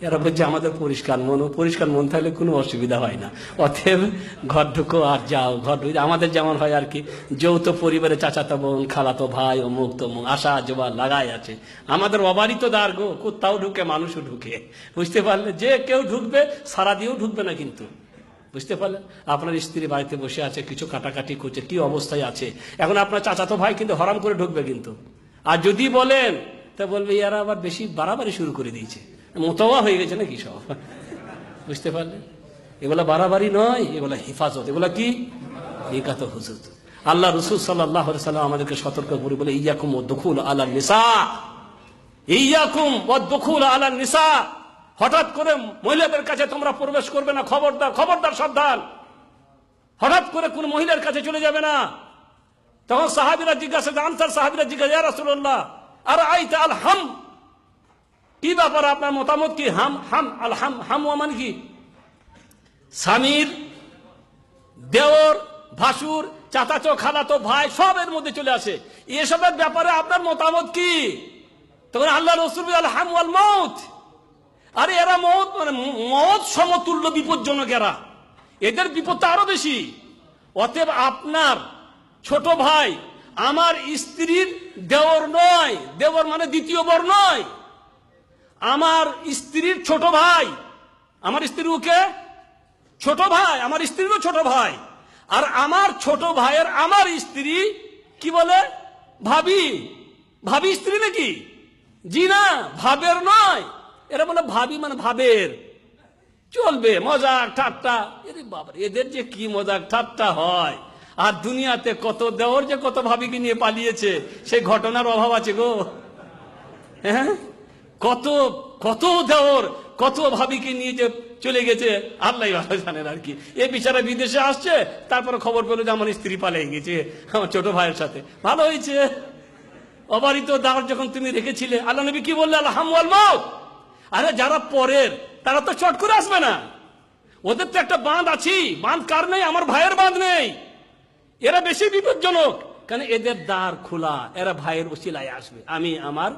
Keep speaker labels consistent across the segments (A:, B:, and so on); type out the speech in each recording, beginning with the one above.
A: এরা বলছে, আমাদের পরিষ্কার মন পরিষ্কার মন থাকলে কোনো অসুবিধা হয় না। অতএব ঘর ঢুকো আর যাও, ঘর ঢুকে। আমাদের যেমন হয় আর কি, যৌথ পরিবারে চাচাতো বোন, খালাতো ভাই অমুক তমুক আশা জবা লাগাই আছে। আমাদের অবারিত দ্বার গো, কোথাও ঢুকে, মানুষও ঢুকে। বুঝতে পারলে, যে কেউ ঢুকবে সারা দিয়েও ঢুকবে না কিন্তু। বুঝতে পারলেন? আপনার স্ত্রী বাড়িতে বসে আছে, কিছু কাটাকাটি করছে, কি অবস্থায় আছে? এখন আপনার চাচাতো ভাই কিন্তু হরাম করে ঢুকবে কিন্তু। আর যদি বলেন, তা বলবে ইয়ারা আবার বেশি বাড়াবাড়ি শুরু করে দিয়েছে। মোতাবা হয়ে গেছে নাকি সব? বুঝতে পারলেন এগুলা বাড়াবাড়ি নয়, এগুলা হেফাজত। এগুলা কি? নিকাত হুজুর আল্লাহ রসুল সাল্লাহ সাল্লাম আমাদেরকে সতর্ক করে বলে, ইয়াকুম ও দখুল আল্লাহ নিসা। ইয়াকুম ও দখুল আল্লাহ নিসা। হঠাৎ করে মহিলাদের কাছে তোমরা প্রবেশ করবে না, খবরদার খবরদার সাবধান। হঠাৎ করে কোন মহিলার কাছে চলে যাবে না। তখন সাহাবিরা জিজ্ঞাসা আনসার সাহাবিরা জিজ্ঞাসা রাসূলুল্লাহ আর আইতা আল হাম? কি ব্যাপার আপনার মতামত কি? হাম হাম, আল, হাম হাম মানে কি? স্বামীর দেওর, ভাসুর চাচাচো খালাতো, ভাই সবের মধ্যে চলে আসে। এসবের ব্যাপারে আপনার মতামত কি? তখন আল্লাহ রসুল আল হাম ওয়াল মৌত আরে এরা মত মানে মত সমতুল্য বিপজ্জনক এরা। এদের বিপদটা আরও বেশি। অতএব আপনার ছোট ভাই আমার স্ত্রীর দেওর নয়। দেওর মানে দ্বিতীয় বর নয়। আমার স্ত্রীর ছোট ভাই। আমার স্ত্রী ওকে ছোট ভাই। আমার স্ত্রীরও ছোট ভাই। আর আমার ছোট ভাইয়ের আমার স্ত্রী কি বলে? ভাবি। ভাবি স্ত্রী নাকি? জি না, ভাবের নয়। এরা বলে ভাবি মানে ভাবের। চলবে, মজাক, ঠাট্টা। এরে বাবা এদের যে কি মজাক, ঠাট্টা হয়। আর দুনিয়াতে কত দেওর যে কত ভাবিকে নিয়ে পালিয়েছে, সেই ঘটনার অভাব আছে গো। হ্যাঁ? কত কত দেওর, কত ভাবিকে নিয়ে যে চলে গেছে আল্লাহ ভালো জানেন আর কি। এ বিচারা বিদেশে আসছে, তারপরে খবর পেল যে আমার স্ত্রী পালিয়ে গেছে, আমার ছোট ভাইয়ের সাথে। ভালো হয়েছে। অবারিত দাঁড় যখন তুমি রেখেছিলে, আল্লাহ নবী কি বললে আল্লাহ আরে যারা পরের, তারা তো চট করে আসবে না। ওদের তো একটা বাঁধ আছি বাঁধ কার নেই? আমার ভাইয়ের বাঁধ নেই। এরা বেশি বিপজ্জনক। কারণ এদের দ্বার খোলা, এরা ভাইয়ের ওসিলায় আসবে। আমি আমার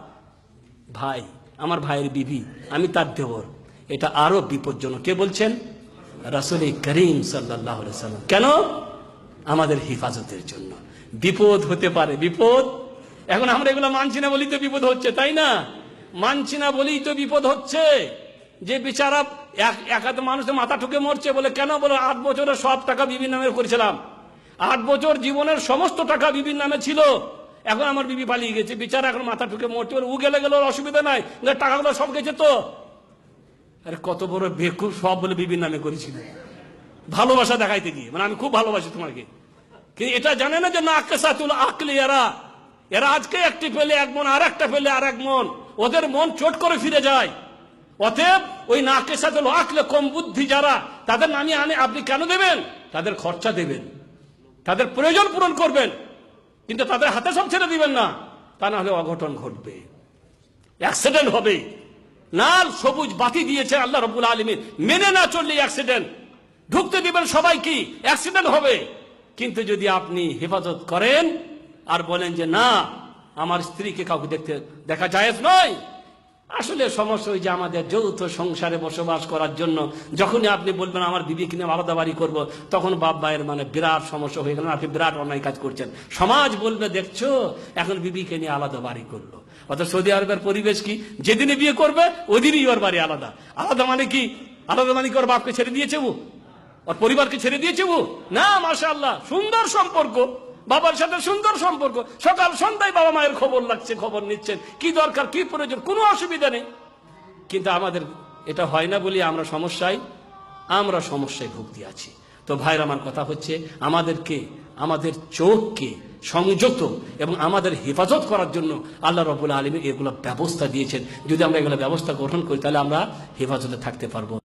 A: ভাই। আমার ভাইয়ের বিবি, আমি তার দেবর। এটা আরও বিপজ্জনক। কে বলছেন? রাসুল করিম সাল্লাহ কেন? আমাদের হেফাজতের জন্য। বিপদ হতে পারে, বিপদ। এখন আমরা এগুলো মানছি না বলেই তো বিপদ হচ্ছে, তাই না? মানছি না বলেই তো বিপদ হচ্ছে। যে বিচারা এক হাতে মানুষের মাথা ঠুকে মরছে বলে, কেন বলো আট বছরের সব টাকা বিবির নামে করেছিলাম? আট বছর জীবনের সমস্ত টাকা বিবির নামে ছিল। এখন আমার বিবি পালিয়ে গেছে, বিচার এখন মাথা ঠুকে মরছে বলে উ গেলে গেলে অসুবিধা নাই। টাকাগুলো সব গেছে তো। আরে কত বড় বেকুব, সব বলে বিবির নামে করেছিল। ভালোবাসা দেখাইতে গিয়ে মানে আমি খুব ভালোবাসি তোমাকে। কিন্তু এটা জানে না যে না আক্কে সাতুল আকলি এরা? এরা আজকে একটি পেলে এক মন, আর একটা পেলে আর এক মন। ওদের মন চোট করে ফিরে যায়। অতএব ওই নাকের সাথে আঁকলে কম বুদ্ধি যারা, তাদের নামে আনে, আপনি কেন দেবেন? তাদের খরচা দেবেন। তাদের প্রয়োজন পূরণ করবেন। কিন্তু তাদের হাতে সব ছেড়ে দিবেন না। তা না হলে অঘটন ঘটবে। অ্যাক্সিডেন্ট হবে। লাল, সবুজ বাতি দিয়েছে আল্লাহ রবুল আলমী মেনে না চললে অ্যাক্সিডেন্ট ঢুকতে দিবেন সবাই কি? অ্যাক্সিডেন্ট হবে। কিন্তু যদি আপনি হেফাজত করেন আর বলেন যে, না, আমার স্ত্রীকে কাউকে দেখতে দেখা যায় নয়। আসলে সমস্যা ওই যে আমাদের যৌথ সংসারে বসবাস করার জন্য, যখনই আপনি বলবেন, আমার বিবিকে নিয়ে আলাদা বাড়ি করব, তখন বাপ ভাইয়ের মানে বিরাট সমস্যা হয়ে গেল। আপনি বিরাট অন্যায় কাজ করছেন। সমাজ বলবে, দেখছ, এখন বিবিকে নিয়ে আলাদা বাড়ি করল। অর্থাৎ সৌদি আরবের পরিবেশ কি? যেদিনে বিয়ে করবে, ওদিনই ওর বাড়ি আলাদা। আলাদা মানে কি? আলাদা মানে কি ওর বাপকে ছেড়ে দিয়েছে ও? ওর পরিবারকে ছেড়ে দিয়েছে ও? না মাসা আল্লাহ সুন্দর সম্পর্ক। বাবার সাথে সুন্দর সম্পর্ক। সকাল সন্ধ্যায় বাবা মায়ের খবর লাগছে, খবর নিচ্ছেন। কি দরকার, কি প্রয়োজন? কোনো অসুবিধা নেই। কিন্তু আমাদের এটা হয় না বলি আমরা সমস্যায় আমরা সমস্যায় ভুগতে আছি। তো ভাইয়ের আমার কথা হচ্ছে, আমাদেরকে, আমাদের চোখকে সংযত এবং আমাদের হেফাজত করার জন্য আল্লাহ রবুল্লা আলমী এগুলো ব্যবস্থা দিয়েছেন। যদি আমরা এগুলো ব্যবস্থা গ্রহণ করি, তাহলে আমরা হেফাজতে থাকতে পারব।